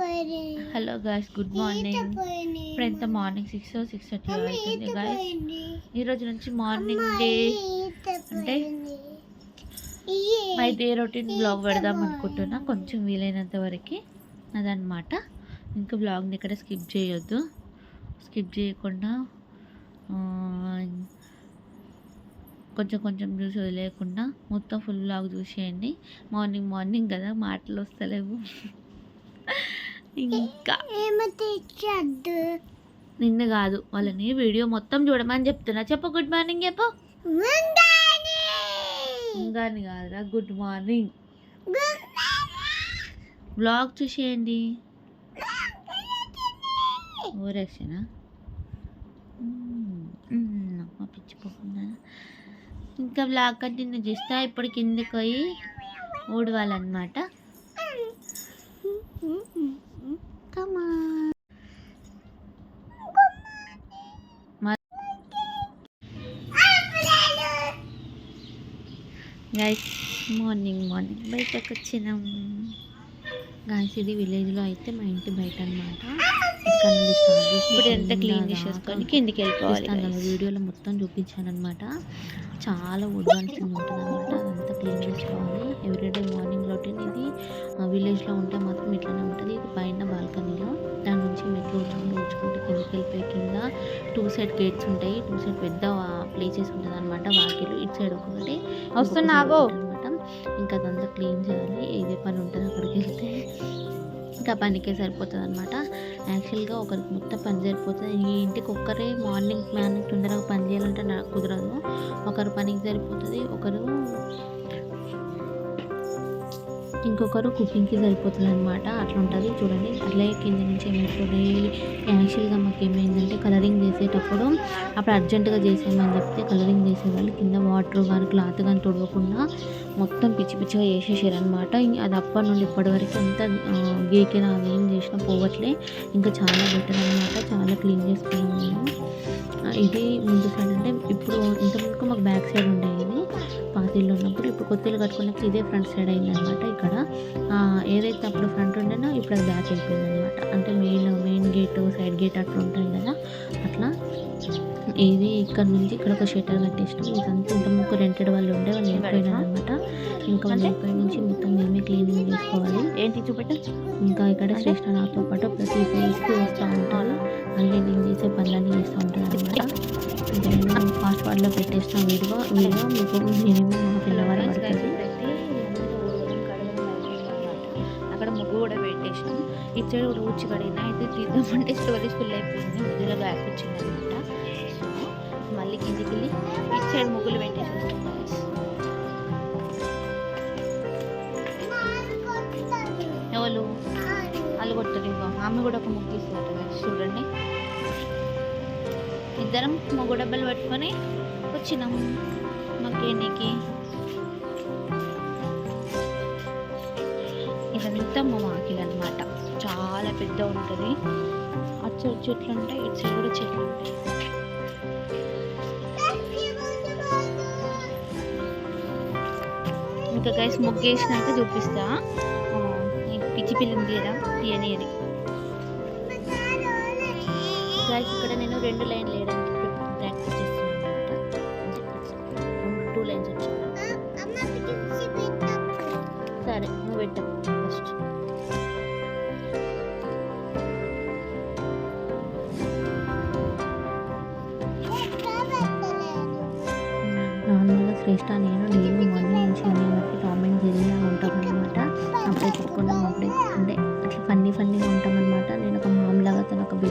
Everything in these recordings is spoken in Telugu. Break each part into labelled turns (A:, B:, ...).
A: హలో గాయస్ గుడ్ మార్నింగ్ ఇప్పుడు ఎంత మార్నింగ్ సిక్స్ సిక్స్ థర్టీ అవుతుంది గాయస్ ఈ రోజు నుంచి మార్నింగ్ డే అంటే మై డే రొటీన్ బ్లాగ్ పెడదాం అనుకుంటున్నా. కొంచెం వీలైనంత వరకు అదనమాట ఇంకా బ్లాగ్ని ఇక్కడ స్కిప్ చేయొద్దు. స్కిప్ చేయకుండా కొంచెం కొంచెం చూసి వదిలేయకుండా మొత్తం ఫుల్ బ్లాగ్ చూసేయండి. మార్నింగ్ మార్నింగ్ కదా. మాటలు వస్తలేవు. ఇంకా. నిన్ను కాదు వాళ్ళని వీడియో మొత్తం చూడమని చెప్తున్నా. చెప్పు గుడ్ మార్నింగ్ చెప్పు. ఇంకా అని కాదురా గుడ్ మార్నింగ్. బ్లాగ్ చూసేయండి ఓరేక్షనా అమ్మ పిచ్చిపోకుండా ఇంకా బ్లాగ్ కంటిన్యూ చేస్తా. ఇప్పుడు కిందకి పోయి ఊడవాలన్నమాట. కమా గైస్ మార్నింగ్ మార్నింగ్ బయటకు వచ్చినాం గాయస్ ఇది విలేజ్లో అయితే మా ఇంటి బయట అనమాట ఇక్కడ నుండి స్టార్ట్ చేసి ఇప్పుడు ఎంత క్లీన్ చేసేసుకొని కిందికి వెళ్ళిపోవాలి వీడియోలో మొత్తం చూపించాను అనమాట చాలా ఉడవాల్సింది ఉంటుంది అనమాట అదంతా క్లీన్ చేసుకోవాలి. Everyday morning routine side gates ఉంటాయి టూ సైడ్ పెద్ద ప్లేసెస్ ఉంటుంది అనమాట వాకిలు ఇటు సైడ్ ఒకటి
B: వస్తున్నాగో.
A: అనమాట ఇంకా అదంతా క్లీన్ చేయాలి ఇదే పని ఉంటుంది అక్కడికి వెళ్తే ఇంకా పనికే సరిపోతుంది అనమాట యాక్చువల్గా ఒకరికి మొత్తం పని సరిపోతుంది. ఈ ఇంటికి ఒక్కరే మార్నింగ్ మార్నింగ్ తొందరగా పని చేయాలంటే నాకు కుదరదు. ఒకరు పనికి సరిపోతుంది ఒకరు ఇంకొకరు కుకింగ్కి సరిపోతుంది అనమాట అట్లా ఉంటుంది. చూడండి. అట్లే కింద నుంచి ఏమైతే డైలీ యాక్చువల్గా మాకు ఏమైందంటే కలరింగ్ చేసేటప్పుడు అప్పుడు అర్జెంటుగా చేసేమని చెప్తే కలరింగ్ చేసేవాళ్ళు కింద వాటర్ కానీ క్లాత్ కానీ తొడవకుండా మొత్తం పిచ్చి పిచ్చిగా చేసేసారు అనమాట అది అప్పటి నుండి ఇప్పటి వరకు అంతా గీకిన అది ఏం చేసినా పోవట్లే. ఇంకా చాలా బెటర్ అనమాట చాలా క్లీన్ చేసుకున్నాము ఇది ముందు సైడ్ అంటే ఇప్పుడు ఇంతవరకు మాకు బ్యాక్ సైడ్ ఉండేది. పాతిళ్ళు ఉన్నప్పుడు ఇప్పుడు కొత్తలు కట్టుకున్నాక ఇదే ఫ్రంట్ సైడ్ అయిందనమాట ఇక్కడ. ఆ, ఏదైతే అప్పుడు ఫ్రంట్ ఉండేనో ఇప్పుడు అది బ్యాక్ అయిపోయింది అనమాట అంటే main main gate side gate అట్లా ఉంటాయి కదా. అట్లా ఇది ఇక్కడ నుంచి ఇక్కడ ఒక షట్టర్ కట్టేసినాం. ఇదంతా ఇంత ముక్కు రెంటెడ్ వాళ్ళు ఉండే వాళ్ళు వెళ్ళిపోయినారు. అనమాట ఇంకా వెళ్ళిపోయి నుంచి మొత్తం మేమే క్లీనింగ్ చేసుకోవాలి.
B: ఏంటి చూపెట్టు.
A: ఇంకా ఇక్కడ శ్రేష్ఠ నాతో పాటు ప్రతి ప్లేస్కి వస్తూ ఉంటారు. అన్ని నేను చేసే పనులన్నీ చేస్తూ ఉంటారు అనమాట నేను ఫాస్ట్ ఫార్వర్డ్లో పెట్టేసిన వీడియో వీడియో మీకు మినిమం మా పిల్లవారు పడుతుంది
B: అక్కడ ముగ్గు కూడా పెట్టేసాం ఇటు సైడ్ కూడా ఊడ్చి కడిగినా అయితే తీద్దామంటే స్టోరేజ్ ఫుల్ అయిపోయింది. ముగ్గులో బ్యాక్ వచ్చింది అనమాట మళ్ళీ కిందికి వెళ్ళి ఇటు సైడ్ ముగ్గులు పెట్టేసేస్తాం ఆమె కూడా ఒక ముగ్గు ఇస్తారు చూడండి. ఇద్దరం ముగ్గు డబ్బలు పట్టుకొని వచ్చినాం. మగ్గేనికి ఇదంతా మా వాకిల్ అనమాట చాలా పెద్ద ఉంటుంది. అటు సైడ్ చెట్లు ఉంటాయి. ఇటు సైడ్ కూడా చెట్లు ఉంటాయి. ఇంకా గైస్ ముగ్గేసినాక చూపిస్తా. పిచ్చి పిల్లింది కదా తీయనియది గైస్ నేను రెండు లైన్లు వేయడానికి ప్రాక్టీస్ చేస్తున్నాను అనమాట టూ లైన్స్ వచ్చాయి. సరే నువ్వు పెట్టు ఫస్ట్.
A: నార్మల్గా శ్రేష్ఠ నేను నేను మొన్న నుంచి నేను కామెంట్ టామ్ ఉంటామన్నమాట. అప్పుడే చెప్పుకున్నాం అప్పుడే. అంటే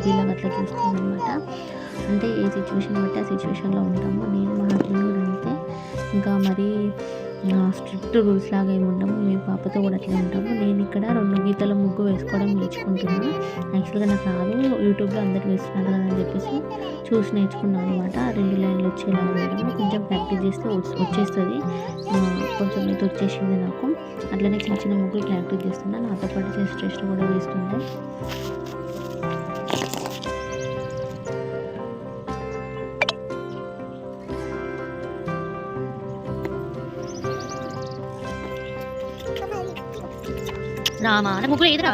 A: లాగా అట్లా చూసుకోమన్నమాట అనమాట అంటే ఏ సిచ్యువేషన్ బట్టి ఆ సిచ్యువేషన్లో ఉంటాము. నేను మా హస్బెండ్ కూడా అంతే. ఇంకా మరీ స్ట్రిక్ట్ రూల్స్ లాగా ఏమి ఉండము మేము పాపతో కూడా అట్లే ఉంటాము. నేను ఇక్కడ రెండు గీతల ముగ్గు వేసుకోవడం నేర్చుకుంటున్నాను యాక్చువల్గా నాకు రాదు. యూట్యూబ్లో అందరు వేస్తున్నారు కదా అని చెప్పేసి చూసి నేర్చుకున్నాను అనమాట. రెండు లైన్లు వచ్చేలా వేయడం కొంచెం ప్రాక్టీస్ చేస్తే వచ్చేస్తుంది. కొంచెం అయితే వచ్చేసింది నాకు. అట్లనే చిన్న చిన్న ముగ్గులు ప్రాక్టీస్ చేస్తున్నాను నాతో పాటు చేసి టెస్ట్ కూడా వేస్తున్నాను రామా నాకు ముగ్గురు ఏదిరా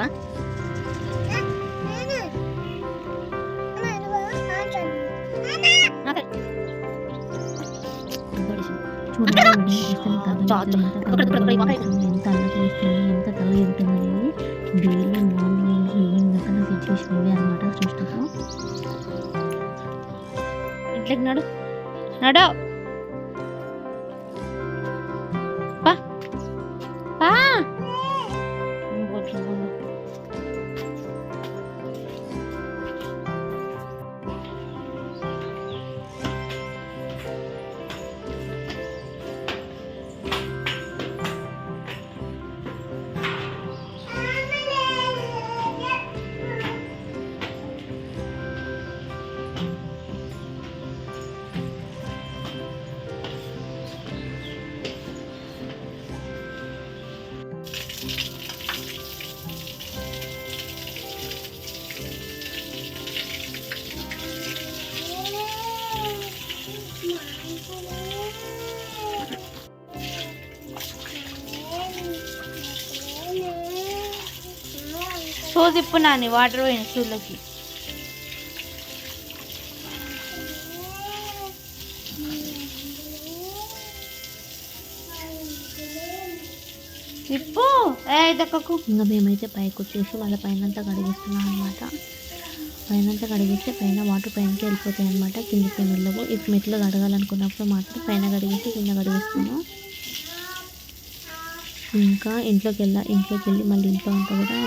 A: ఎంత తల అనమాట సృష్టితో
B: ఇంట్లోకి నడు. నడవ సో తిప్పు నాని వాటర్ పోయిన షూలకి ఇప్పు. ఏ దక్కకు.
A: ఇంకా మేమైతే పైకి వచ్చేసి వాళ్ళ పైన అంతా కడిగిస్తున్నాం అనమాట పైన అంతా కడిగిస్తే పైన వాటర్ పైనకి వెళ్ళిపోతాయి అనమాట కిందకి ఏం వెళ్ళవు. మెట్లు కడగాలనుకున్నప్పుడు మాత్రం పైన కడిగేసి కింద కడిగిస్తున్నాం ఇంకా ఇంట్లోకి వెళ్ళా ఇంట్లోకి వెళ్ళి మళ్ళీ ఇంట్లో అంతా కూడా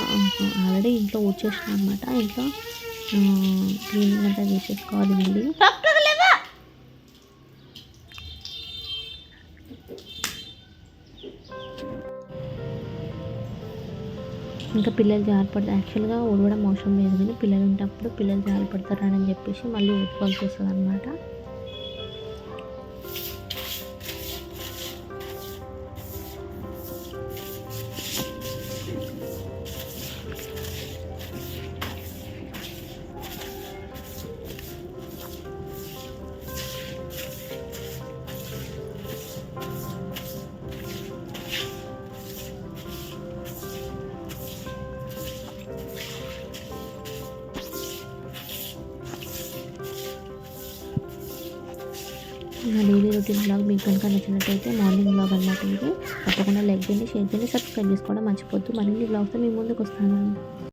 A: ఆల్రెడీ ఇంట్లో ఊడ్చేసిన అనమాట ఇంట్లో క్లీనింగ్ అంతా చేసేసుకోవాలి మళ్ళీ. ఇంకా పిల్లలు జారిపడతారు యాక్చువల్గా ఊడవడం అవసరం లేదు. కానీ పిల్లలు ఉంటప్పుడు పిల్లలు జారిపడతారని చెప్పేసి మళ్ళీ ఊడుకోవాల్సి వస్తుంది అనమాట నా డైలీ రొటీన్ బ్లాగ్ మీకు కనుక నచ్చినట్టయితే మార్నింగ్ బ్లాగ్ అనమాట ఇది. తప్పకుండా లైక్ చేయండి షేర్ చేయండి సబ్స్క్రైబ్ చేసుకోవడం మర్చిపోద్దు మరిన్ని బ్లాగ్తో మీ ముందుకు వస్తాను.